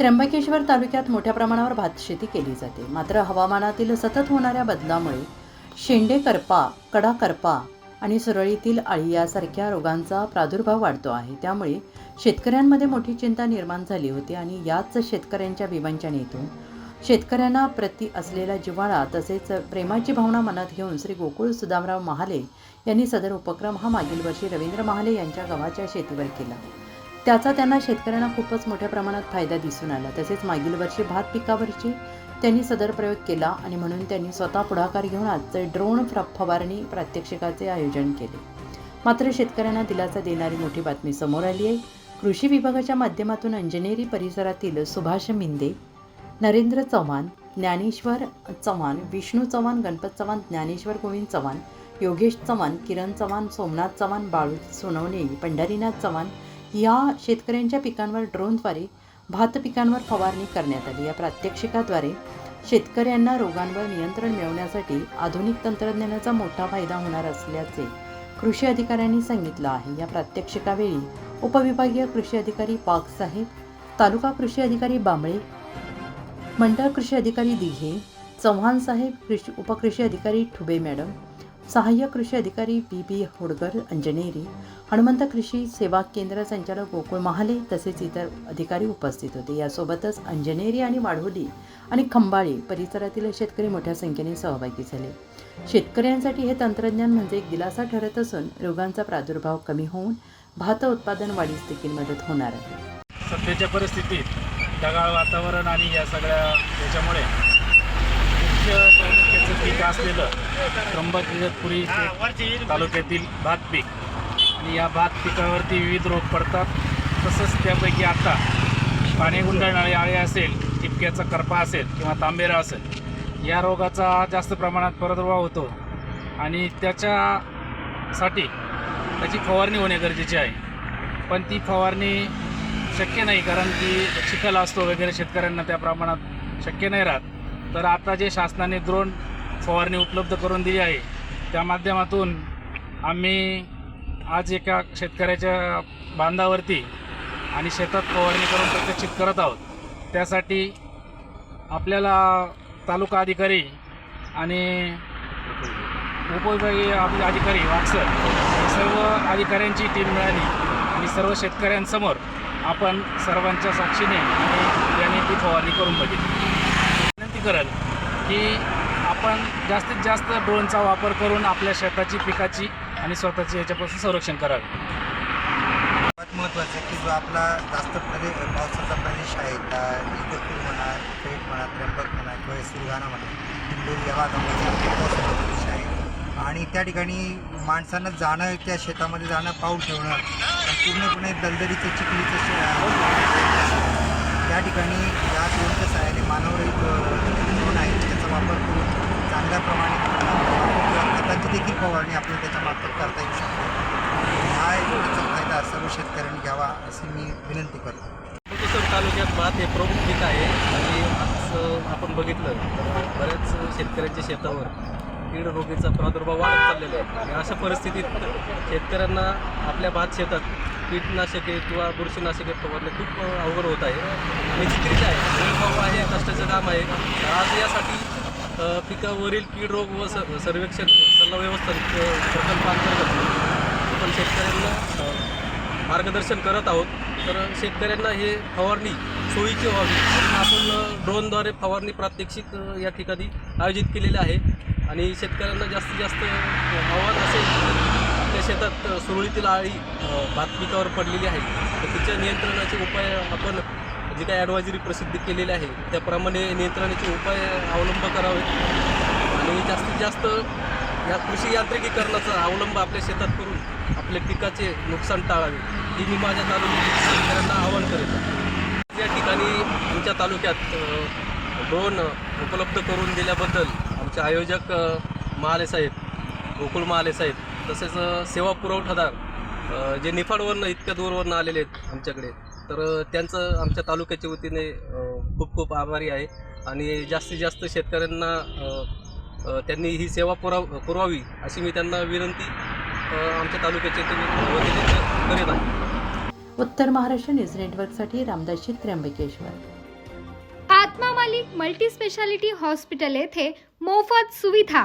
त्र्यंबकेश्वर तालुक्यात मोठ्या प्रमाणावर भातशेती केली जाते. मात्र हवामानातील सतत होणाऱ्या बदलामुळे शेंडे करपा कडा करपा आणि सुरळीतील आळी यासारख्या रोगांचा प्रादुर्भाव वाढतो आहे. त्यामुळे शेतकऱ्यांमध्ये मोठी चिंता निर्माण झाली होती आणि याच शेतकऱ्यांच्या विवंचनेतून शेतकऱ्यांना प्रति असलेला जिव्हाळा तसेच प्रेमाची भावना मनात घेऊन श्री गोकुळ सुदामराव महाले यांनी सदर उपक्रम हा मागील वर्षी रवींद्र महाले यांच्या गव्हाच्या शेतीवर केला. त्याचा त्यांना शेतकऱ्यांना खूपच मोठ्या प्रमाणात फायदा दिसून आला. तसेच मागील वर्षी भात पिकावरची त्यांनी सदर प्रयोग केला आणि म्हणून त्यांनी स्वतः पुढाकार घेऊन आजचे ड्रोन फवारणी प्रात्यक्षिकाचे आयोजन केले. मात्र शेतकऱ्यांना दिलासा देणारी मोठी बातमी समोर आली आहे. कृषी विभागाच्या माध्यमातून अंजनेरी परिसरातील सुभाष मिंदे नरेंद्र चव्हाण ज्ञानेश्वर चव्हाण विष्णू चव्हाण गणपत चव्हाण ज्ञानेश्वर गोविंद चव्हाण योगेश चव्हाण किरण चव्हाण सोमनाथ चव्हाण बाळू सोनवणे पंढरीनाथ चव्हाण या शेतकऱ्यांच्या पिकांवर ड्रोनद्वारे भात पिकांवर फवारणी करण्यात आली. या प्रात्यक्षिकाद्वारे शेतकऱ्यांना रोगांवर नियंत्रण मिळवण्यासाठी आधुनिक तंत्रज्ञानाचा मोठा फायदा होणार असल्याचे कृषी अधिकाऱ्यांनी सांगितलं आहे. या प्रात्यक्षिकावेळी उपविभागीय कृषी अधिकारी पाक साहेब तालुका कृषी अधिकारी बांबळे मंडळ कृषी अधिकारी दिघे चव्हाण साहेब कृषी उपकृषी अधिकारी ठुबे मॅडम सहाय्यक कृषी अधिकारी बी बी होडगर अंजनेरी हनुमंत कृषी सेवा केंद्र संचालक गोकुळ महाले तसेच इतर अधिकारी उपस्थित होते. यासोबतच अंजनेरी आणि वाढोली आणि खंबाळी परिसरातील शेतकरी मोठ्या संख्येने सहभागी झाले. शेतकऱ्यांसाठी हे तंत्रज्ञान म्हणजे एक दिलासा ठरत असून रोगांचा प्रादुर्भाव कमी होऊन भात उत्पादन वाढीस देखील मदत होणार आहे. सध्याच्या परिस्थितीत ढगाळ वातावरण आणि या सगळ्या याच्यामुळे मुख्य प्रामुख्याचं पीक असलेलं त्र्यंबकेश्वरपुरी तालुक्यातील भात पीक. आणि या भात पिकावरती विविध रोग पडतात. तसंच त्यापैकी आता पाणी गुंडाळणारे आळे असेल टिपक्याचा करपा असेल किंवा तांबेरा असेल या रोगाचा जास्त प्रमाणात प्रादुर्भाव होतो. आणि त्याच्यासाठी त्याची फवारणी होणे गरजेचे आहे. पण ती फवारणी शक्य नाही कारण की चिखल असतो वगैरे शेतकऱ्यांना त्या प्रमाणात शक्य नाही राहत. तर आता जे शासनाने द्रोण फवारणी उपलब्ध करून दिली आहे त्या माध्यमातून आम्ही आज एका शेतकऱ्याच्या बांधावरती आणि शेतात फवारणी करून प्रत्यक्षित करत आहोत. त्यासाठी आपल्याला तालुका अधिकारी आणि उपविभागीय आपले अधिकारी वाक्सर सर्व अधिकाऱ्यांची टीम मिळाली आणि सर्व शेतकऱ्यांसमोर आपण सर्वांच्या साक्षीने आणि याने ती फवारणी करून बघितली. विनंती करेल की आपण जास्तीत जास्त ड्रोनचा वापर करून आपल्या शेताची पिकाची आणि स्वतःची याच्यापासून संरक्षण करावे सर्वात महत्त्वाचं आहे की जो आपला जास्त प्रदेश पावसाचा प्रदेश आहे त्या इगतपूर म्हणा पेठ म्हणा त्र्यंबक म्हणा किंवा सुरगाणा म्हणा इंदूर या भागामध्ये पावसाचा प्रदेश आहे. आणि त्या ठिकाणी माणसानं जाणं त्या शेतामध्ये जाणं पाऊल ठेवणं पूर्णपणे दलदलीचं चिखलीचं त्या ठिकाणी या ड्रोनच्या सहाय्याने मानवरहित ड्रोन आहे. त्याचा वापर करून चांगल्या प्रमाणे खतांची देखील फवारणी आपल्याला त्याच्यामार्फत करता येऊ शकते. हा योजनेचा फायदा सर्व शेतकऱ्यांनी घ्यावा अशी मी विनंती करतो. त्र्यंबकेश्वर तालुक्यात भात हे प्रमुख पीक आहे. आणि आज आपण बघितलं तर बऱ्याच शेतकऱ्यांच्या शेतावर कीड रोगीचा प्रादुर्भाव वाढत चाललेला आहे. आणि अशा परिस्थितीत शेतकऱ्यांना आपल्या भात शेतात कीटनाशके किंवा बुरशीनाशके फवारणे खूप अवघड होत आहे. आणि चित्रित आहे. अनुभव आहे कष्टाचं काम आहे. आज यासाठी पिकावरील कीड रोग व स- सर्वेक्षण सल्ला व्यवस्थापन प्रकल्पांतर्गत आपण शेतकऱ्यांना मार्गदर्शन करत आहोत. तर शेतकऱ्यांना हे फवारणी सोयीची व्हावी. आपण ड्रोनद्वारे फवारणी प्रात्यक्षिक या ठिकाणी आयोजित केलेले आहे. आणि शेतकऱ्यांना जास्तीत जास्त आव्हान असेल आपल्या शेतात सुरळीतील आळी अ, भात पिकावर पडलेली आहे. तर तिच्या नियंत्रणाचे उपाय आपण जे काही ॲडवायझरी प्रसिद्ध केलेली आहे त्याप्रमाणे नियंत्रणाचे उपाय अवलंब करावेत आणि जास्तीत जास्त या कृषी यांत्रिकीकरणाचा अवलंब आपल्या शेतात करून आपल्या पिकाचे नुकसान टाळावे. ही मी माझ्या तालुक्यातील शेतकऱ्यांना आवाहन करेन. या ठिकाणी आमच्या तालुक्यात ड्रोन उपलब्ध करून दिल्याबद्दल आमचे आयोजक महाले साहेब गोकुळ महाले साहेब तसेच सेवा पुरवठादार जे निफाडवरनं इतक्या दूरवरनं आलेले आहेत आमच्याकडे तर त्यांचं आमच्या तालुक्याच्या वतीने खूप खूप आभारी आहे. आणि जास्तीत जास्त शेतकऱ्यांना त्यांनी ही सेवा पुराव पुरवावी अशी मी त्यांना विनंती आमच्या तालुक्याच्या वतीने करीत आहे. उत्तर महाराष्ट्र न्यूज नेटवर्कसाठी रामदासजी त्र्यंबकेश्वर मालिक मल्टीस्पेशालिटी हॉस्पिटल येथे मोफत सुविधा.